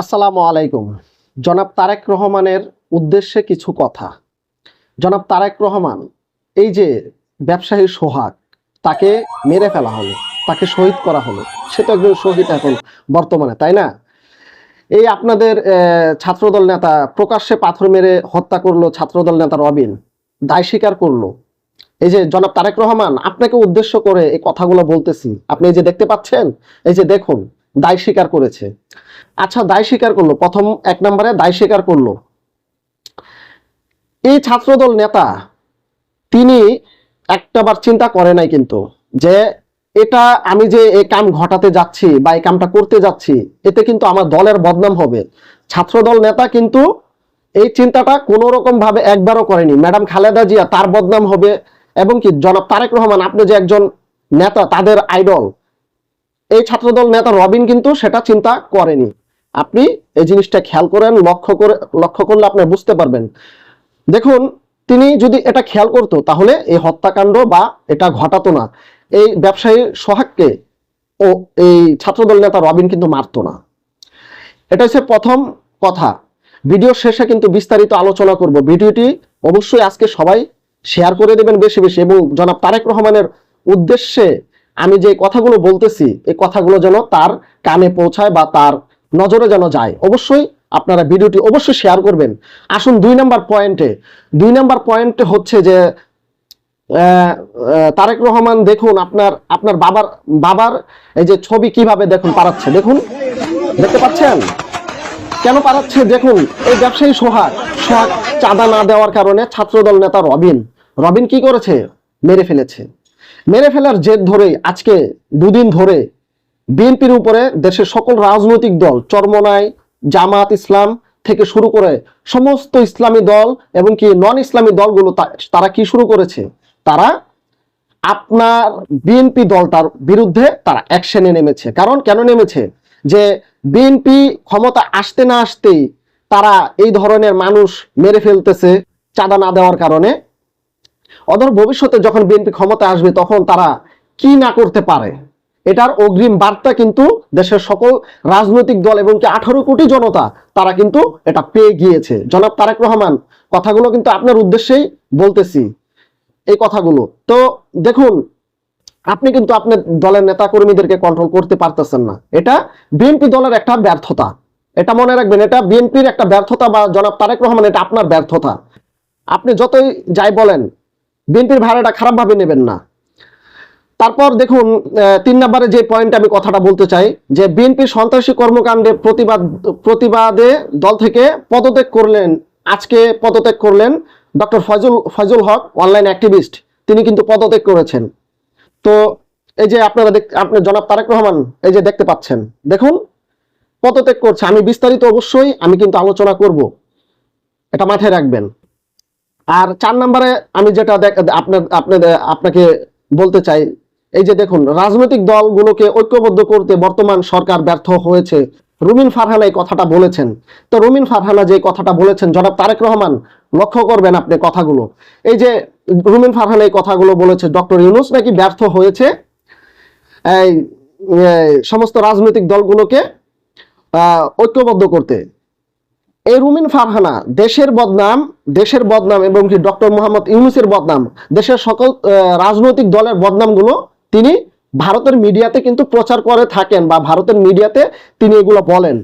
আসসালামু আলাইকুম। জনাব তারেক রহমানের উদ্দেশ্যে কিছু কথা। জনাব তারেক রহমান, এই যে ব্যবসায়ী সোহাগ, তাকে মেরে ফেলা হলো, তাকে শহীদ করা হলো, সে তো একজন শহীদ এখন বর্তমানে, তাই না? এই আপনাদের ছাত্রদল নেতা প্রকাশ্যে পাথর মেরে হত্যা করল ছাত্রদল নেতা রবিন, দায় স্বীকার করল। এই যে জনাব তারেক রহমান, আপনাকে উদ্দেশ্য করে এই কথাগুলো বলতেছি, আপনি এই যে দেখতে পাচ্ছেন, এই যে দেখুন, দায় স্বীকার করেছে। আচ্ছা দায় স্বীকার করল। প্রথম এক নম্বরে দায় স্বীকার করল। এই ছাত্রদল নেতা, তিনি একটাবার চিন্তা করে নাই কিন্তু যে এটা আমি যে এই কাম ঘটাতে যাচ্ছি বা এই কামটা করতে যাচ্ছি, এতে কিন্তু আমার দলের বদনাম হবে। ছাত্রদল নেতা কিন্তু এই চিন্তাটা কোনো রকম ভাবে একবারও করেনি। ম্যাডাম খালেদা জিয়া তার বদনাম হবে এবং কি জনাব তারেক রহমান, আপনি যে একজন নেতা, তাদের আইডল, এই ছাত্রদল নেতা রবিন কিন্তু সেটা চিন্তা করেনি। আপনি এই জিনিসটা খেয়াল করেন, লক্ষ্য করে, লক্ষ্য করলে আপনি বুঝতে পারবেন। দেখুন, তিনি যদি এটা খেয়াল করতো, তাহলে এই হত্যাকাণ্ড বা এটা ঘটাতো না। এই ব্যবসায়ী সোহাগকে ও এই ছাত্রদল নেতা রবিন কিন্তু মারতো না। এটা হচ্ছে প্রথম কথা। ভিডিও শেষে কিন্তু বিস্তারিত আলোচনা করব। ভিডিওটি অবশ্যই আজকে সবাই শেয়ার করে দেবেন বেশি বেশি। এবং জনাব তারেক রহমানের উদ্দেশ্যে আমি যে কথাগুলো বলতেছি, এই কথাগুলো যেন তার কানে পৌঁছায় বা তার নজরে যেন যায়। অবশ্যই আপনারা ভিডিওটি অবশ্যই শেয়ার করবেন। আসুন দুই নাম্বার পয়েন্টে দুই নাম্বার পয়েন্টে হচ্ছে যে তারেক রহমান দেখুন আপনার আপনার বাবার বাবার এই যে ছবি কীভাবে দেখুন পারাচ্ছে দেখুন, দেখতে পাচ্ছেন? কেন পারাচ্ছে দেখুন, এই ব্যবসায়ী সোহাগ সোহাগ চাঁদা না দেওয়ার কারণে ছাত্রদল নেতা রবিন। রবিন কি করেছে? মেরে ফেলেছে। মেরে ফেলার জেদ ধরেই আজকে দুদিন ধরে বিএনপির উপরে দেশের সকল রাজনৈতিক দল চরমনাই জামাত ইসলাম থেকে শুরু করে সমস্ত ইসলামী দল এবং কি নন ইসলামী দলগুলো তারা কি শুরু করেছে? তারা আপনার বিএনপি দলটার বিরুদ্ধে তারা অ্যাকশনে নেমেছে। কারণ কেন নেমেছে? যে বিএনপি ক্ষমতা আসতে না আসতেই তারা এই ধরনের মানুষ মেরে ফেলতেছে চাঁদা না দেওয়ার কারণে। অদূর ভবিষ্যতে যখন বিএনপি ক্ষমতা আসবে তখন তারা কি না করতে পারে? এটার অগ্রিম বার্তা কিন্তু দেশের সকল রাজনৈতিক দল এবং কি আঠারো কোটি জনতা, তারা কিন্তু এটা পেয়ে গিয়েছে। জনাব তারেক রহমান, কথাগুলো কিন্তু আপনার উদ্দেশ্যেই বলতেছি, এই কথাগুলো। তো দেখুন, আপনি কিন্তু আপনার দলের নেতা কর্মীদেরকে কন্ট্রোল করতে পারতেছেন না। এটা বিএনপি দলের একটা ব্যর্থতা। এটা মনে রাখবেন, এটা বিএনপির একটা ব্যর্থতা বা জনাব তারেক রহমান, এটা আপনার ব্যর্থতা। আপনি যতই যাই বলেন, বিএনপির ভাড়াটা খারাপভাবে নেবেন না। তারপর দেখুন তিন নম্বরে যে পয়েন্ট আমি কথাটা বলতে চাই, যে বিএনপি সন্ত্রাসী কর্মকাণ্ডে প্রতিবাদ, প্রতিবাদে দল থেকে পদত্যাগ করলেন, আজকে পদত্যাগ করলেন doctor Faizul Faizul Haque online activist তিনি কিন্তু পদত্যাগ করেছেন। তো এই যে আপনারা দেখ, আপনি জনাব তারেক রহমান, এই যে দেখতে পাচ্ছেন, দেখুন, পদত্যাগ করছে। আমি বিস্তারিত অবশ্যই, আমি কিন্তু আলোচনা করব। এটা মাথায় রাখবেন। আর চার নম্বরে আমি যেটা আপনার, আপনাদের, আপনাকে বলতে চাই এই যে দেখুন, রাজনৈতিক দলগুলোকে ঐক্যবদ্ধ করতে বর্তমান সরকার ব্যর্থ হয়েছে। রুমিন ফারহানা এই কথাটা বলেছেন। তো রুমিন ফারহানা যে কথাটা বলেছেন, জনাব তারেক রহমান, লক্ষ্য করবেন আপনি কথাগুলো। এই যে রুমিন ফারহানা এই কথাগুলো বলেছে, ডক্টর ইউনুস নাকি ব্যর্থ হয়েছে? এই সমস্ত রাজনৈতিক দলগুলোকে ঐক্যবদ্ধ করতে। এই রুমিন ফারহানা, দেশের বদনাম দেশের বদনাম এবং কি ডক্টর মোহাম্মদ ইউনুসের বদনাম, দেশের সকল রাজনৈতিক দলের বদনামগুলো তিনি ভারতের মিডিয়াতে কিন্তু প্রচার করে থাকেন বা ভারতের মিডিয়াতে তিনি এগুলো বলেন।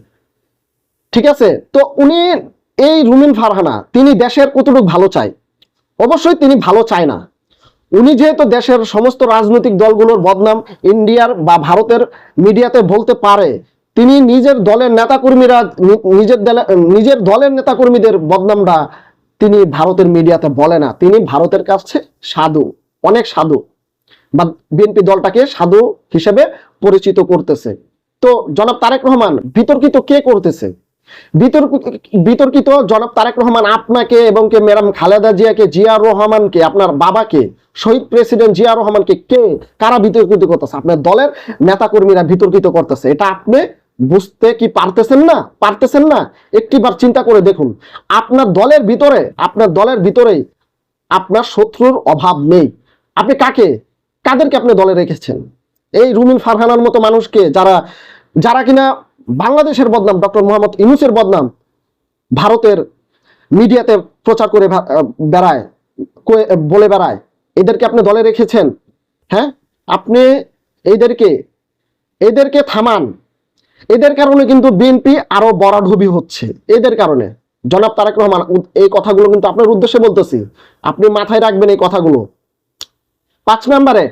ঠিক আছে? তো উনি এই রুমিন ফারহানা, তিনি দেশের কতটুকু ভালো চায়? অবশ্যই তিনি ভালো চায় না। উনি যেহেতু দেশের সমস্ত রাজনৈতিক দলগুলোর বদনাম ইন্ডিয়ার বা ভারতের মিডিয়াতে বলতে পারে, তিনি নিজের দলের নেতাকর্মীরা নিজের নিজের দলের নেতাকর্মীদের বদনামটা তিনি ভারতের মিডিয়াতে বলে না। তিনি ভারতের কাছে সাধু, অনেক সাধু। বা বিএনপি দলটাকে সাধু হিসেবে পরিচিত করতেছে। তো জনাব তারেক রহমান, বিতর্কিত কে করতেছে? বিতর্কিত জনাব তারেক রহমান আপনাকে এবং কে, ম্যাডাম খালেদা জিয়াকে জিয়া রহমানকে, আপনার বাবাকে, শহীদ প্রেসিডেন্ট জিয়া রহমানকে কে, কারা বিতর্কিত করতেছে? আপনার দলের নেতাকর্মীরা বিতর্কিত করতেছে। এটা আপনি বুঝতে কি পারতেছেন না? পারতেছেন না? একটিবার চিন্তা করে দেখুন। আপনার দলের ভিতরে, আপনার দলের ভিতরে আপনার শত্রুর অভাব নেই। আপনি কাকে? কাদেরকে আপনি দলে রেখেছেন? এই রুমিন ফারহানার মতো মানুষকে যারা যারা কিনা বাংলাদেশের বদনাম, ডক্টর মোহাম্মদ ইউনুসের বদনাম, ভারতের মিডিয়াতে প্রচার করে বেড়ায় বলে বেড়ায়, এদেরকে আপনি দলে রেখেছেন? হ্যাঁ? আপনি এদেরকে এদেরকে থামান। এদের কারণে কিন্তু বিএনপি আরও বড়াঢবি হচ্ছে। এদের কারণে। জনাব তারেক রহমান, এই কথাগুলো কিন্তু আপনার উদ্দেশ্যে বলতেছি। আপনি মাথায় রাখবেন এই কথাগুলো। পাঁচ নম্বরে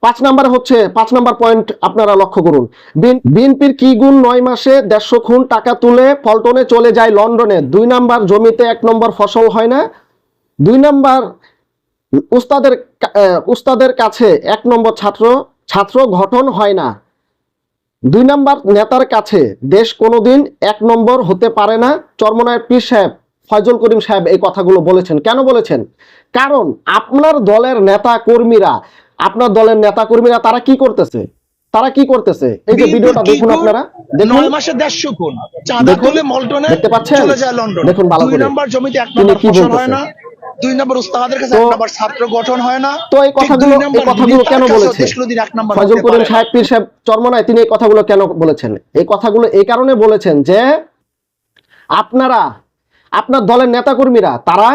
পাঁচ নম্বরে হচ্ছে, পাঁচ নম্বর পয়েন্ট আপনারা লক্ষ্য করুন। বিএন- বিএনপির কি গুণ নয় মাসে দেড়শো খুন টাকা তুলে পল্টনে চলে যায় লন্ডনে? দুই নাম্বার জমিতে এক নম্বর ফসল হয় না। দুই নাম্বার উস্তাদের উস্তাদের কাছে এক নম্বর ছাত্র ছাত্র গঠন হয় না। দুই নাম্বার নেতার কাছে দেশ কোনোদিন এক নম্বর হতে পারে না। চরমনায় পীর সাহেব, ফয়জল করিম সাহেব এই কথাগুলো বলেছেন। কেন বলেছেন? কারণ আপনার দলের নেতা কর্মীরা আপনার দলের নেতা কর্মীরা তারা কি করতেছে? তারা কি করতেছে? এই যে ভিডিওটা দেখুন আপনারা। নয় মাসে দেড়শো খুন। চাঁদা মল্টনে দেখতে পাচ্ছেন? চলে যায় লন্ডন। দেখুন ভালো দুই করে। নম্বর জমিতে এক নম্বর ফসল হয় না দুই নম্বর উস্তাদের কাছে এক নম্বর ছাত্র গঠন হয় না তো এই কথাগুলো এই কথাগুলো কেন বলেছে? ফজল করিম সাহেব পীর সাহেব চরমনায় তিনি এই কথাগুলো কেন বলেছেন? এই কথাগুলো এই কারণে বলেছেন যে আপনারা আপনার দলের নেতাকর্মীরা তারা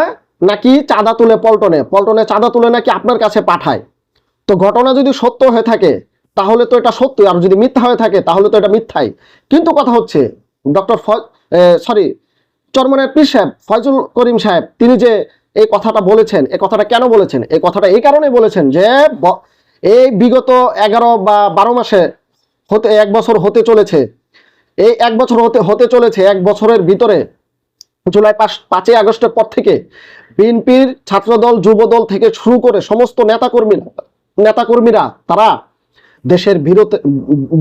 নাকি চাঁদা তুলে পল্টনে? পল্টনে চাঁদা তুলে নাকি আপনার কাছে পাঠায়? তো ঘটনা যদি সত্য হয়ে থাকে, তাহলে তো এটা সত্য। আর যদি মিথ্যা হয়ে থাকে, তাহলে তো এটা মিথ্যাই। কিন্তু কথা হচ্ছে, ডক্টর সরি চরমনের পীর সাহেব, ফয়জুল করিম সাহেব, তিনি যে এই কথাটা বলেছেন, এই কথাটা কেন বলেছেন? এই কথাটা এই কারণে বলেছেন যে এই বিগত এগারো বা বারো মাসে হতে, এক বছর হতে চলেছে। এই এক বছর হতে হতে চলেছে, এক বছরের ভিতরে, জুলাই পাঁচ, পাঁচই আগস্টের পর থেকে বিএনপির ছাত্রদল, যুবদল থেকে শুরু করে সমস্ত নেতাকর্মীরা নেতাকর্মীরা তারা দেশের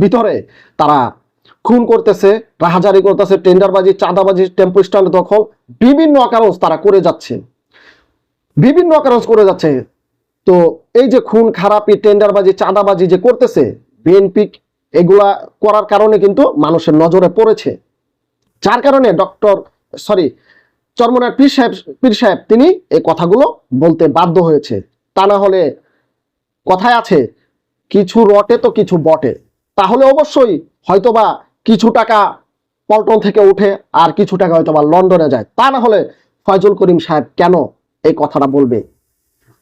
ভিতরে তারা খুন করতেছে, রাহাজারি করতেছে, টেন্ডারবাজি, চাঁদাবাজি, টেম্পো স্ট্যান্ড দখল, বিভিন্ন অকারজ তারা করে যাচ্ছে। বিভিন্ন অকারজ করে যাচ্ছে। তো এই যে খুন, খারাপি, টেন্ডারবাজি, চাঁদাবাজি যে করতেছে, বিএনপি এগুলা করার কারণে কিন্তু মানুষের নজরে পড়েছে। যার কারণে ডক্টর সরি চরমনার পীর সাহেব পীর সাহেব, তিনি এই কথাগুলো বলতে বাধ্য হয়েছে। তা না হলে কথায় আছে, কিছু রটে তো কিছু বটে। তাহলে অবশ্যই হয়তোবা কিছু টাকা পল্টন থেকে উঠে আর কিছু টাকা হয়তোবা লন্ডনে যায়। তা না হলে ফয়জুল করিম সাহেব কেন এই কথাটা বলবে?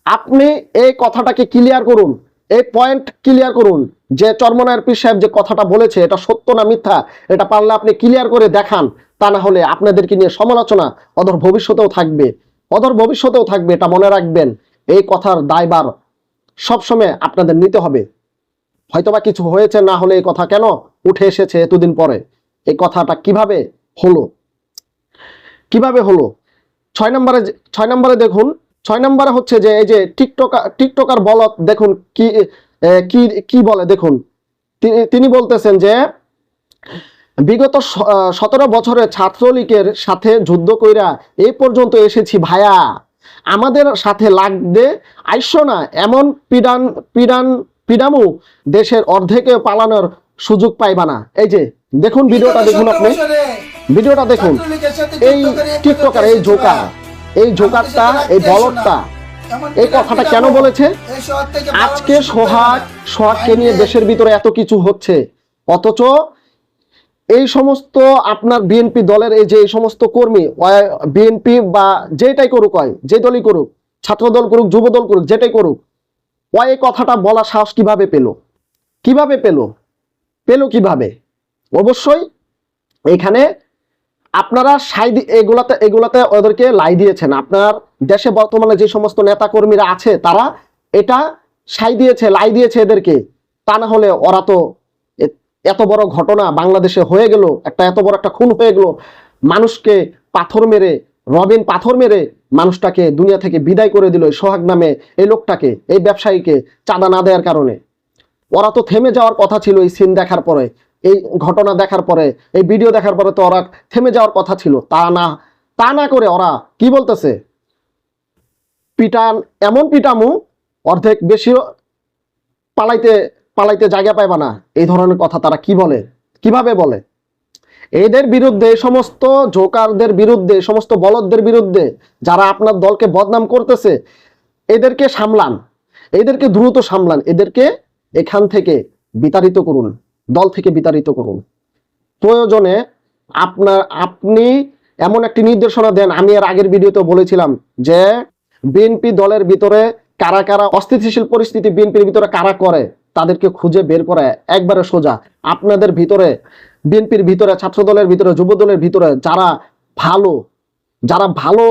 আপনি এই কথাটাকে ক্লিয়ার করুন, এই পয়েন্ট ক্লিয়ার করুন। যে চর্মনায়ের পীর সাহেব যে কথাটা বলেছে, এটা সত্য না মিথ্যা, এটা পারলে আপনি ক্লিয়ার করে দেখান, তা না হলে আপনাদেরকে নিয়ে সমালোচনা অদর ভবিষ্যতেও থাকবে। অদর ভবিষ্যতেও থাকবে, এটা মনে রাখবেন, এই কথার দায়বার সবসময় আপনাদের নিতে হবে। হয়তোবা কিছু হয়েছে, না হলে এই কথা কেন উঠে এসেছে এতদিন পরে? এই কথাটা কীভাবে হলো? কীভাবে হলো? ছয় নম্বরে ছয় নম্বরে দেখুন, ছয় নম্বরে হচ্ছে যে, এই যে টিকটকার টিকটকার বলত দেখুন কি কি কি বলে দেখুন। তিনি- বলতেছেন যে বিগত সতেরো বছরে ছাত্রলীগের সাথে যুদ্ধ কইরা এই পর্যন্ত এসেছি ভায়া। আমাদের সাথে লাগবে আইসো না এমন পিডান পিডান পিডামু দেশের অর্ধেকে পালানোর সুযোগ পাইবা না। এই যে দেখুন ভিডিওটা দেখুন আপনি। ভিডিওটা দেখুন। এই টিকটকার এই জোকার এই জোকারটা এই বলদটা এই কথাটা কেন বলেছে? আজকে সোহাগ সোহাগকে নিয়ে দেশের ভিতরে এত কিছু হচ্ছে। অথচ এই সমস্ত আপনার বিএনপি দলের এই যে এই সমস্ত কর্মী বিএনপি বা যেটাই করুক হয় যে দলই করুক ছাত্র দল করুক যুব দল করুক যেটাই করুক ও এই কথাটা বলা সাহস কীভাবে পেল? কীভাবে পেল? পেল কীভাবে? অবশ্যই এখানে আপনারা সাই এগুলাতে এগুলাতে ওদেরকে লাই দিয়েছেন। আপনার দেশে বর্তমানে যে সমস্ত নেতা কর্মীরা আছে, তারা এটা সাই দিয়েছে, লাই দিয়েছে এদেরকে। তা না হলে ওরা তো এত বড় ঘটনা বাংলাদেশে হয়ে গেল, একটা এত বড় একটা খুন হয়ে গেল। মানুষকে পাথর মেরে, রবিন পাথর মেরে মানুষটাকে দুনিয়া থেকে বিদায় করে দিল সোহাগ নামে এই লোকটাকে, এই ব্যবসায়ীকে চাঁদা না দেওয়ার কারণে। ওরা তো থেমে যাওয়ার কথা ছিল এই সিন দেখার পরে। এই ঘটনা দেখার পরে, এই ভিডিও দেখার পরে তো ওরা থেমে যাওয়ার কথা ছিল। তা না তা না করে ওরা কি বলতেছে? পিটান, এমন পিটামু, অর্ধেক বেশি পালাইতে পালাইতে জায়গা পাইবা না। এই ধরনের কথা তারা কি বলে? কীভাবে বলে? এদের বিরুদ্ধে সমস্ত জোকারদের বিরুদ্ধে সমস্ত বলদদের বিরুদ্ধে যারা আপনার দলকে বদনাম করতেছে, এদেরকে সামলান। এদেরকে দ্রুত সামলান। এদেরকে এখান থেকে বিতাড়িত করুন। দল থেকে বিতাড়িত করুন। প্রয়োজনে আপনার, আপনি এমন একটি নির্দেশনা দেন, আমি এর আগের ভিডিওতে বলেছিলাম যে বিএনপি দলের ভিতরে কারা কারা অস্থিতিশীল পরিস্থিতি বিএনপির ভিতরে কারা করে, তাদেরকে খুঁজে বের করে একবারে সোজা। আপনাদের ভিতরে, বিএনপির ভিতরে ছাত্র দলের ভিতরে যুব দলের ভিতরে যারা ভালো যারা ভালো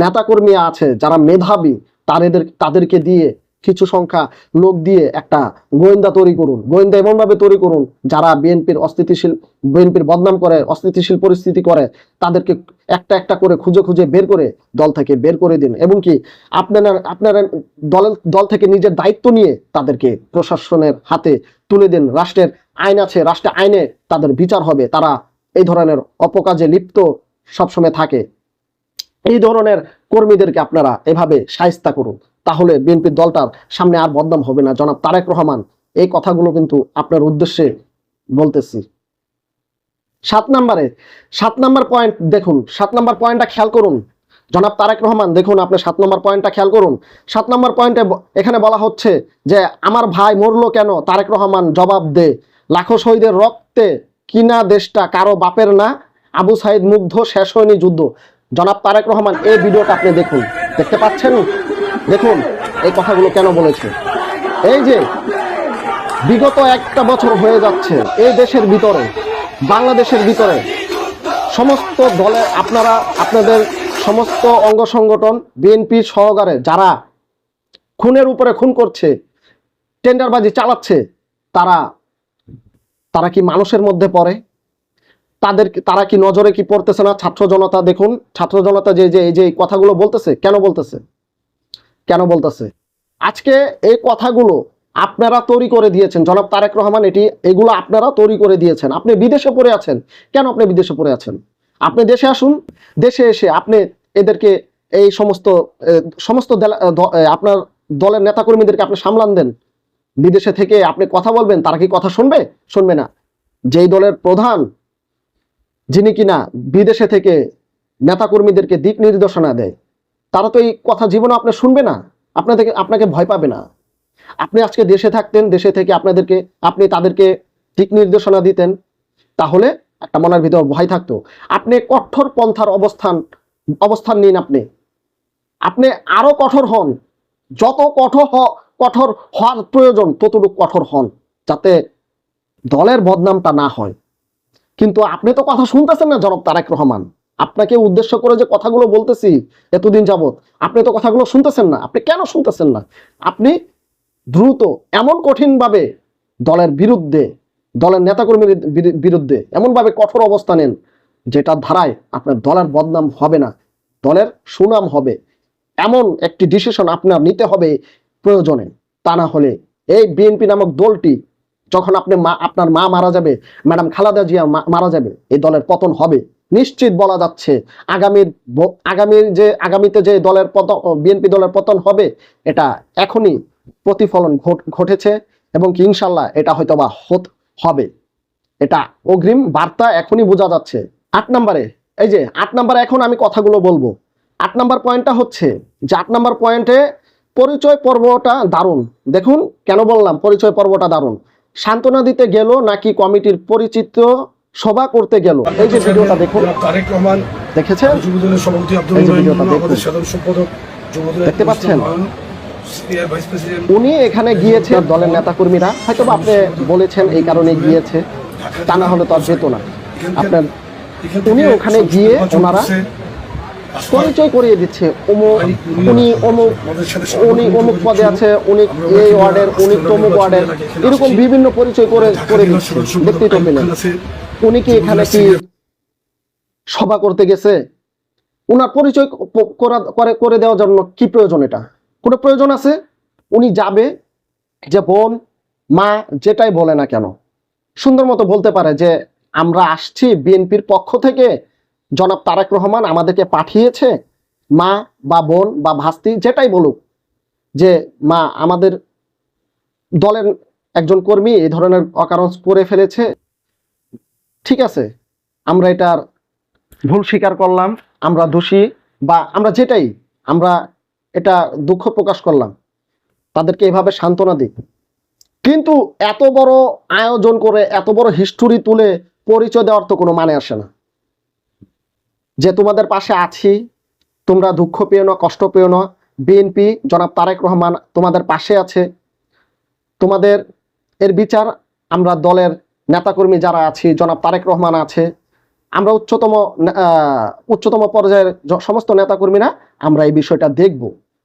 নেতাকর্মী আছে, যারা মেধাবী, তাদের, তাদেরকে দিয়ে কিছু সংখ্যা লোক দিয়ে একটা গোয়েন্দা তৈরি করুন। গোয়েন্দা এমনভাবে তৈরি করুন, যারা বিএনপির অস্থিতিশীল, বিএনপির বদনাম করে, অস্থিতিশীল পরিস্থিতি করে, তাদেরকে একটা একটা করে খুঁজে খুঁজে বের করে দল থেকে বের করে দিন। এবং কি, আপনারা আপনারা দলের, দল থেকে নিজের দায়িত্ব নিয়ে তাদেরকে প্রশাসনের হাতে তুলে দিন। রাষ্ট্রের আইন আছে, রাষ্ট্রের আইনে তাদের বিচার হবে। তারা এই ধরনের অপকাজে লিপ্ত সবসময় থাকে। এই ধরনের কর্মীদেরকে আপনারা এভাবে সাহিস্তা করুন। তাহলে বিএনপির দলটার সামনে আর বদনাম হবে না। জনাব তারেক রহমান, এই কথাগুলো কিন্তু আপনার উদ্দেশ্যে বলতেছি। সাত নম্বরে, সাত নম্বর পয়েন্ট দেখুন, সাত নম্বর পয়েন্টটা খেয়াল করুন। জনাব তারেক রহমান, দেখুন আপনি সাত নম্বর পয়েন্টটা খেয়াল করুন। সাত নম্বর পয়েন্টে এখানে বলা হচ্ছে যে, আমার ভাই মরলো কেন? তারেক রহমান জবাব দে। লাখো শহীদের রক্তে কিনা দেশটা কারও বাপের না? আবু সাইদ মুগ্ধ, শেষ হয়নি যুদ্ধ। জনাব তারেক রহমান, এই ভিডিওটা আপনি দেখুন। দেখতে পাচ্ছেন? দেখুন, এই কথাগুলো কেন বলেছে? এই যে, বিগত একটা বছর হয়ে যাচ্ছে, এই দেশের ভিতরে, বাংলাদেশের ভিতরে, সমস্ত দলে আপনারা, আপনাদের সমস্ত অঙ্গ সংগঠন বিএনপি সহকারে যারা খুনের উপরে খুন করছে, টেন্ডারবাজি চালাচ্ছে, তারা তারা কি মানুষের মধ্যে পড়ে? তাদের তারা কি নজরে কি পড়তেছে না? ছাত্র জনতা দেখুন, ছাত্র জনতা যে যে এই যে কথাগুলো বলতেছে, কেন বলতেছে? কেন বলতেছে? আজকে এই কথাগুলো আপনারা তৈরি করে দিয়েছেন। জনাব তারেক রহমান, এটি এগুলো আপনারা তৈরি করে দিয়েছেন। আপনি বিদেশে পড়ে আছেন। কেন আপনি বিদেশে পড়ে আছেন? আপনি দেশে আসুন, দেশে এসে আপনি এদেরকে এই সমস্ত সমস্ত আপনার দলের নেতাকর্মীদেরকে আপনি সামলান দেন। বিদেশে থেকে আপনি কথা বলবেন, তারা কি কথা শুনবে? শুনবে না। যেই দলের প্রধান যিনি কিনা বিদেশে থেকে নেতাকর্মীদেরকে দিক নির্দেশনা দেয়, তারা তো এই কথা জীবনে আপনি শুনবে না, আপনাদেরকে, আপনাকে ভয় পাবে না। আপনি আজকে দেশে থাকতেন, দেশে থেকে আপনাদেরকে, আপনি তাদেরকে দিক নির্দেশনা দিতেন, তাহলে একটা মনের ভিতর ভয় থাকতো। আপনি কঠোর পন্থার অবস্থান অবস্থান নিন আপনি। আপনি আরও কঠোর হন। যত কঠোর কঠোর হওয়ার প্রয়োজন, ততটুকু কঠোর হন, যাতে দলের বদনামটা না হয়। কিন্তু আপনি তো কথা শুনতেছেন না, জনাব তারেক রহমান। আপনাকে উদ্দেশ্য করে যে কথাগুলো বলতেছি এতদিন যাবত আপনি তো কথাগুলো শুনতেছেন না। আপনি কেন শুনতেছেন না? আপনি দ্রুত, এমন কঠিনভাবে দলের বিরুদ্ধে, দলের নেতাকর্মীর বিরু- বিরুদ্ধে এমনভাবে কঠোর অবস্থা নেন যেটার ধারায় আপনার দলের বদনাম হবে না, দলের সুনাম হবে। এমন একটি ডিসিশন আপনার নিতে হবে প্রয়োজনে। তা না হলে এই বিএনপি নামক দলটি যখন আপনি মা, আপনার মা মারা যাবে, ম্যাডাম খালাদা জিয়া মারা যাবে, এই দলের পতন হবে। নিশ্চিত বলা যাচ্ছে, আগামীর আগামীর যে, আগামীতে যে দলের পতন বিএনপি দলের পতন হবে, এটা এখনই প্রতিফলন ঘটেছে এবং কি ইনশাল্লাহ এটা হয়তো বা হবে। এটা অগ্রিম বার্তা এখনই বোঝা যাচ্ছে। আট নম্বরে, এই যে, আট নম্বরে এখন আমি কথাগুলো বলব। আট নম্বর পয়েন্টটা হচ্ছে যে, আট নম্বর পয়েন্টে পরিচয় পর্বটা দারুণ। দেখুন, কেন বললাম পরিচয় পর্বটা দারুণ? সান্ত্বনা দিতে গেল নাকি কমিটির পরিচিত সভা করতে গেল এই যে ভিডিওটা দেখুন তারেক রহমান দেখেছেন যুবদলের সভাপতি আব্দুল। আমাদের সাধারণ সম্পাদক যুবদলের দেখতে পাচ্ছেন? উনি এখানে গিয়েছে দলের নেতাকর্মীরা হয়তো আপনি বলেছেন এই কারণে গিয়েছে তা না হলে তো আর যেত না আপনার উনি ওখানে গিয়ে ওনারা। পরিচয় করিয়ে দিচ্ছে। উনি অমুক উনি অমুক পদে আছে, উনি এই ওয়ার্ডের, উনি তমুক ওয়ার্ডের, এরকম বিভিন্ন পরিচয় করে করে দিচ্ছে দেখতেই তো উনি কি এখানে কি সভা করতে গেছে? ওনার পরিচয় করে করে দেওয়ার জন্য কি প্রয়োজন এটা? কোনো প্রয়োজন আছে? উনি যাবে, যে বোন, মা, যেটাই বলে না কেন। সুন্দর মতো বলতে পারে যে, আমরা আসছি বিএনপির পক্ষ থেকে জনাব তারেক রহমান আমাদেরকে পাঠিয়েছে মা বা বোন বা ভাস্তি যেটাই বলুক যে, মা, আমাদের দলের একজন কর্মী এই ধরনের অকারণ করে ফেলেছে। ঠিক আছে, আমরা এটার ভুল স্বীকার করলাম, আমরা দোষী বা আমরা যেটাই, আমরা এটা দুঃখ প্রকাশ করলাম। তাদেরকে এভাবে সান্ত্বনা দিই। কিন্তু এত বড় আয়োজন করে, এত বড় হিস্টোরি তুলে পরিচয় দেওয়ার তো কোনো মানে আসে না। যে তোমাদের পাশে আছি, তোমরা দুঃখ পেও না, কষ্ট পেও না। বিএনপি জনাব তারেক রহমান, তোমাদের পাশে আছে। তোমাদের এর বিচার আমরা দলের নেতাকর্মী যারা আছি, জনাব তারেক রহমান আছে। আমরা উচ্চতম উচ্চতম পর্যায়ের সমস্ত নেতাকর্মীরা আমরা এই বিষয়টা দেখব।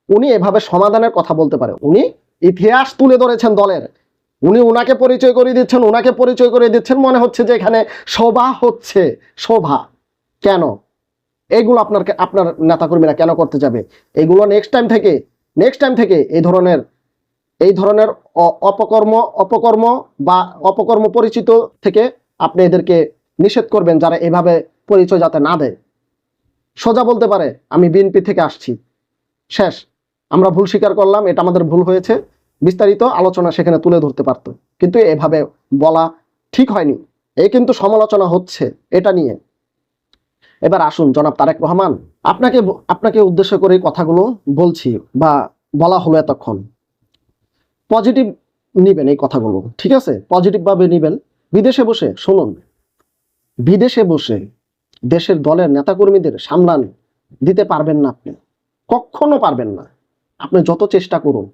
উনি এভাবে সমাধানের কথা বলতে পারে। উনি ইতিহাস তুলে ধরেছেন দলের। উনি উনাকে পরিচয় করে দিচ্ছেন, উনাকে পরিচয় করে দিচ্ছেন, মনে হচ্ছে যে এখানে সভা হচ্ছে। শোভা কেন? এইগুলো আপনার আপনার নেতাকর্মীরা কেন করতে যাবে? এগুলো নেক্সট টাইম থেকে নেক্সট টাইম থেকে এই ধরনের এই ধরনের অপকর্ম অপকর্ম বা অপকর্ম পরিচিত থেকে আপনি এদেরকে নিষেধ করবেন যারা এভাবে পরিচয় যাতে না দেয়। সোজা বলতে পারে, আমি বিএনপি থেকে আসছি। শেষ। আমরা ভুল স্বীকার করলাম, এটা আমাদের ভুল হয়েছে। বিস্তারিত আলোচনা সেখানে তুলে ধরতে পারতো। কিন্তু এভাবে বলা ঠিক হয়নি। এই কিন্তু সমালোচনা হচ্ছে, এটা নিয়ে। এবার আসুন, জনাব তারেক রহমান। আপনাকে আপনাকে উদ্দেশ্য করে কথাগুলো বলছি বা বলা হলো এতক্ষণ। পজিটিভ নিবেন এই কথাগুলো, ঠিক আছে? পজিটিভ ভাবে নিবেন। বিদেশে বসে, শুনুন। বিদেশে বসে দেশের দলের নেতাকর্মীদের সামলান, দিতে পারবেন না আপনি। কখনো পারবেন না। আপনি যত চেষ্টা করুন।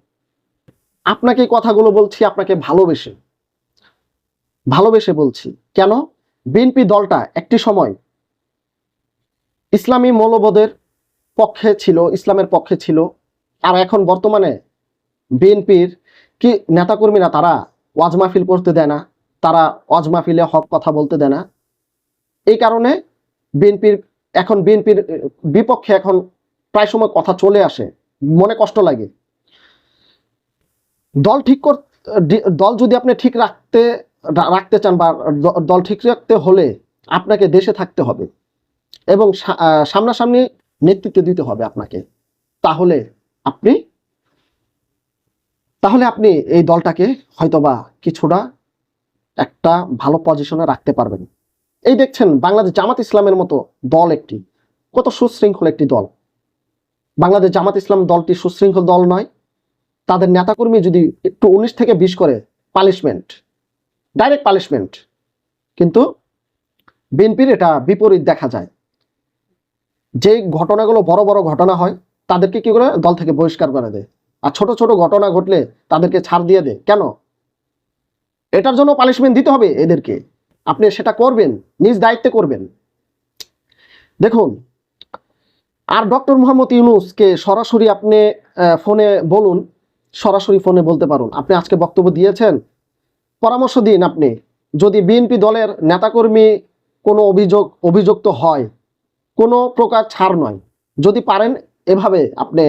আপনাকে কথাগুলো বলছি আপনাকে ভালোবেসে। ভালোবেসে বলছি। কেন? বিএনপি দলটা একটি সময় ইসলামী মৌলবোধের পক্ষে ছিল, ইসলামের পক্ষে ছিল। আর এখন বর্তমানে বিএনপির কি নেতাকর্মীরা তারা ওয়াজ মাহফিল করতে দেয় না, তারা ওয়াজ মাহফিলে হক কথা বলতে দেয় না। এই কারণে বিএনপির এখন বিএনপির বিপক্ষে এখন প্রায় সময় কথা চলে আসে, মনে কষ্ট লাগে। দল ঠিক কর দল যদি আপনি ঠিক রাখতে রাখতে চান বা দল ঠিক রাখতে হলে আপনাকে দেশে থাকতে হবে। এবং সামনাসামনি নেতৃত্ব দিতে হবে আপনাকে। তাহলে আপনি তাহলে আপনি এই দলটাকে হয়তোবা কিছুটা একটা ভালো পজিশনে রাখতে পারবেন। এই দেখছেন বাংলাদেশ জামাত ইসলামের মতো দল একটি, কত সুশৃঙ্খল একটি দল। বাংলাদেশ জামাত ইসলাম দলটি সুশৃঙ্খল দল নয়। তাদের নেতাকর্মী যদি একটু উনিশ থেকে বিশ করে পানিশমেন্ট ডাইরেক্ট পানিশমেন্ট কিন্তু বিএনপির এটা বিপরীত দেখা যায়। যে ঘটনাগুলো বড় বড় ঘটনা হয়, তাদেরকে কি করে? দল থেকে বহিষ্কার করে দেয়। আর ছোট ছোট ঘটনা ঘটলে তাদেরকে ছাড় দিয়ে দেয়। কেন? এটার জন্য পানিশমেন্ট দিতে হবে এদেরকে। আপনি সেটা করবেন, নিজ দায়িত্বে করবেন। দেখুন, আর ডক্টর মোহাম্মদ ইউনুসকে সরাসরি আপনি ফোনে বলুন, সরাসরি ফোনে বলতে পারুন। আপনি আজকে বক্তব্য দিয়েছেন। পরামর্শ দিন আপনি। যদি বিএনপি দলের নেতাকর্মী কোনো অভিযোগ, অভিযুক্ত হয় কোনো প্রকার ছাড় নয়। যদি পারেন এভাবে আপনি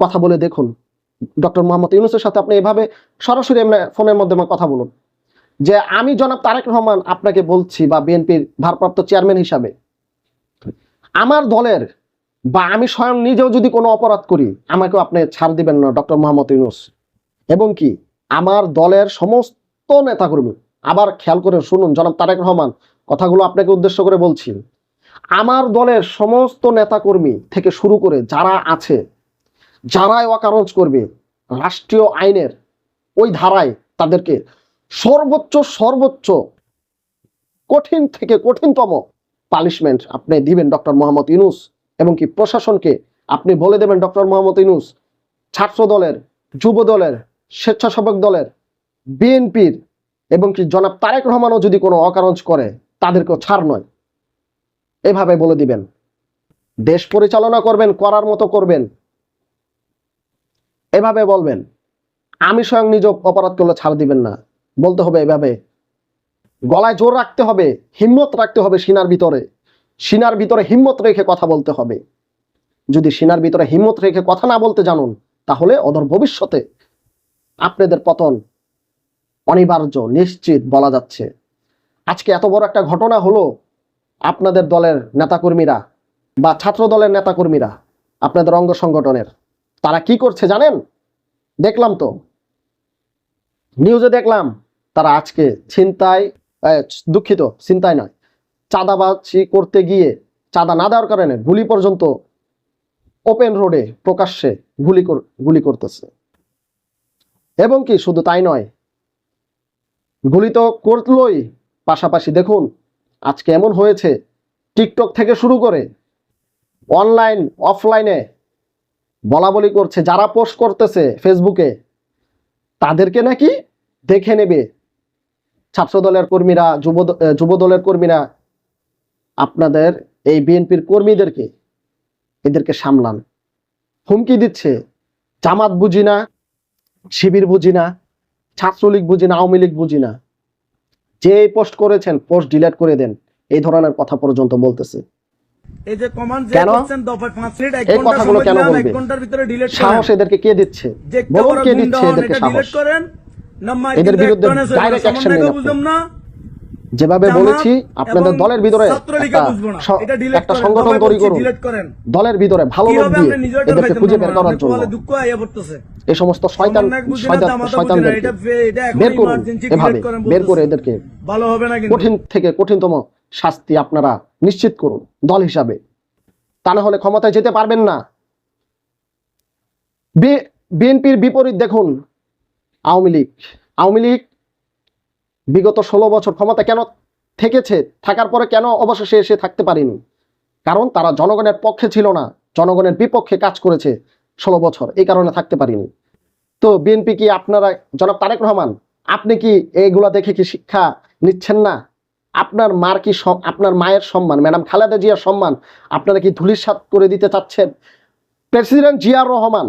কথা বলে দেখুন। ডক্টর মোহাম্মদ ইউনুসের সাথে আপনি এভাবে সরাসরি ফোনের মাধ্যমে কথা বলুন। যে আমি জনাব তারেক রহমান আপনাকে বলছি বা বিএনপির ভারপ্রাপ্ত চেয়ারম্যান হিসাবে, আমার দলের বা আমি স্বয়ং নিজেও যদি কোনো অপরাধ করি, আমাকেও আপনি ছাড় দিবেন না ডক্টর মোহাম্মদ ইউনুস। এবং কি, আমার দলের সমস্ত নেতাকর্মী, আবার খেয়াল করে শুনুন জনাব তারেক রহমান, কথাগুলো আপনাকে উদ্দেশ্য করে বলছি। আমার দলের সমস্ত নেতাকর্মী থেকে শুরু করে যারা আছে, যারাই অকারজ করবে, রাষ্ট্রীয় আইনের ওই ধারায় তাদেরকে সর্বোচ্চ সর্বোচ্চ, কঠিন থেকে কঠিনতম পানিশমেন্ট আপনি দিবেন ডক্টর মোহাম্মদ ইউনুস এবং কি প্রশাসনকে আপনি বলে দেবেন ডক্টর মোহাম্মদ ইউনুস, ছাত্র দলের, যুব দলের, স্বেচ্ছাসেবক দলের, বিএনপির এবং কি জনাব তারেক রহমানও যদি কোনো অকারজ করে, তাদেরকেও ছাড় নয়। এভাবে বলে দিবেন। দেশ পরিচালনা করবেন, করার মতো করবেন। এভাবে বলবেন। আমি স্বয়ং নিজ অপরাধ করলে ছাড় দিবেন না। বলতে হবে এভাবে। গলায় জোর রাখতে হবে, হিম্মত রাখতে হবে সিনার ভিতরে। সিনার ভিতরে হিম্মত রেখে কথা বলতে হবে। যদি সিনার ভিতরে হিম্মত রেখে কথা না বলতে জানুন, তাহলে অদর ভবিষ্যতে আপনাদের পতন অনিবার্য, নিশ্চিত বলা যাচ্ছে। আজকে এত বড় একটা ঘটনা হলো আপনাদের দলের নেতাকর্মীরা বা ছাত্র দলের নেতাকর্মীরা আপনাদের অঙ্গ সংগঠনের, তারা কি করছে জানেন? দেখলাম তো। নিউজে দেখলাম, তারা আজকে ছিনতাই দুঃখিত, ছিনতাই নয়, চাঁদাবাজি করতে গিয়ে চাঁদা না দেওয়ার কারণে গুলি পর্যন্ত ওপেন রোডে প্রকাশ্যে গুলি গুলি করতেছে। এবং কি, শুধু তাই নয়, গুলি তো করলই। পাশাপাশি দেখুন আজকে এমন হয়েছে, টিকটক থেকে শুরু করে অনলাইন, অফলাইনে বলা বলি করছে, যারা পোস্ট করতেছে ফেসবুকে, তাদেরকে নাকি দেখে নেবে। ছাত্র দলের কর্মীরা, যুব যুব দলের কর্মীরা আপনাদের এই বিএনপির কর্মীদেরকে, এদেরকে সামলান। হুমকি দিচ্ছে, জামাত বুঝি না, শিবির বুঝি না, ছাত্রলীগ বুঝি না, আওয়ামী লীগ বুঝি না। যে পোস্ট করেছেন পোস্ট ডিলিট করে দেন এই ধরনের কথা পর্যন্ত বলতেছে। এই যে কমান্ড যে কেন? করছেন দফায় পাঁচ মিনিট এক ঘণ্টা সময় দিলাম, ঘণ্টার ভিতরে ডিলিট সাহস এদেরকে কে দিচ্ছে? বলুন কে দিচ্ছে এদেরকে সাহস? করেন। না মাইক এদের বিরুদ্ধে ডাইরেক্ট অ্যাকশন নিন বুঝলাম না। যেভাবে বলেছি আপনাদের দলের ভিতরে একটা সংগঠন তৈরি করুন। দলের ভিতরে ভালো লোক দিয়ে এদেরকে খুঁজে বের করার জন্য। এই সমস্ত শয়তান বের করুন এভাবে। বের করে এদেরকে ভালো হবে না কঠিন থেকে কঠিনতম শাস্তি আপনারা নিশ্চিত করুন দল হিসাবে। তা না হলে ক্ষমতায় যেতে পারবেন না। বিএনপির বিপরীত দেখুন আওয়ামী লীগ। আওয়ামী লীগ বিগত ষোলো বছর ক্ষমতা কেন থেকেছে? থাকার পরে কেন অবশেষে এসে থাকতে পারেনি? কারণ তারা জনগণের পক্ষে ছিল না, জনগণের বিপক্ষে কাজ করেছে ষোলো বছর, এই কারণে থাকতে পারিনি। তো বিএনপি কি আপনারা, জনাব তারেক রহমান, আপনি কি এইগুলা দেখে কি শিক্ষা নিচ্ছেন না? আপনার মার কি আপনার মায়ের সম্মান, ম্যাডাম খালেদা জিয়ার সম্মান আপনারা কি ধুলিসাৎ করে দিতে চাচ্ছেন? প্রেসিডেন্ট জিয়ার রহমান,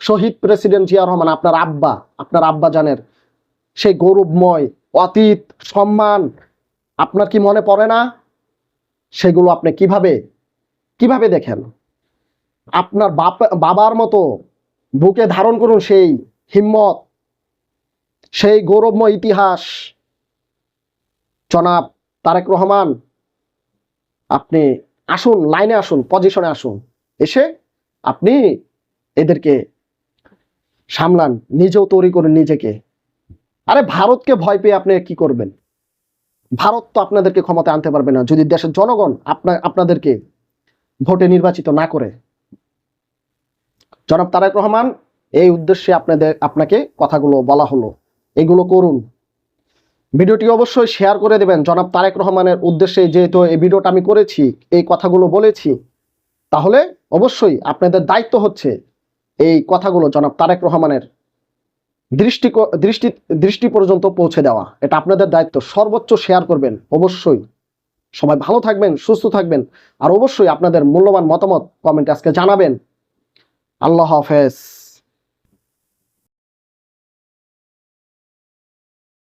শহীদ প্রেসিডেন্ট জিয়া রহমান, আপনার আব্বা আপনার আব্বা জানের সেই গৌরবময় অতীত, সম্মান, আপনার কি মনে পড়ে না? সেগুলো আপনি কীভাবে কীভাবে দেখেন? আপনার বাপ, বাবার মতো বুকে ধারণ করুন সেই হিম্মত, সেই গৌরবময় ইতিহাস। জনাব তারেক রহমান, আপনি আসুন, লাইনে আসুন, পজিশনে আসুন। এসে আপনি এদেরকে সামলান, নিজেও তৈরি করুন নিজেকে। আরে ভারতকে ভয় পেয়ে আপনি কি করবেন? ভারত তো আপনাদেরকে ক্ষমতায় আনতে পারবে না। যদি দেশের জনগণ আপনার আপনাদেরকে ভোটে নির্বাচিত না করে। জনাব তারেক রহমান, এই উদ্দেশ্যে আপনাদের আপনাকে কথাগুলো বলা হলো। এগুলো করুন। ভিডিওটি অবশ্যই শেয়ার করে দেবেন। জনাব তারেক রহমানের উদ্দেশ্যে যেহেতু এই ভিডিওটা আমি করেছি, এই কথাগুলো বলেছি, তাহলে অবশ্যই আপনাদের দায়িত্ব হচ্ছে এই কথাগুলো জনাব তারেক রহমানের। দৃষ্টি দৃষ্টি দৃষ্টি পর্যন্ত পৌঁছে দেওয়া। এটা আপনাদের দায়িত্ব। সর্বোচ্চ শেয়ার করবেন। অবশ্যই। সবাই ভালো থাকবেন, সুস্থ থাকবেন। আর অবশ্যই আপনাদের মূল্যবান মতামত কমেন্টে আজকে জানাবেন। আল্লাহ হাফেজ।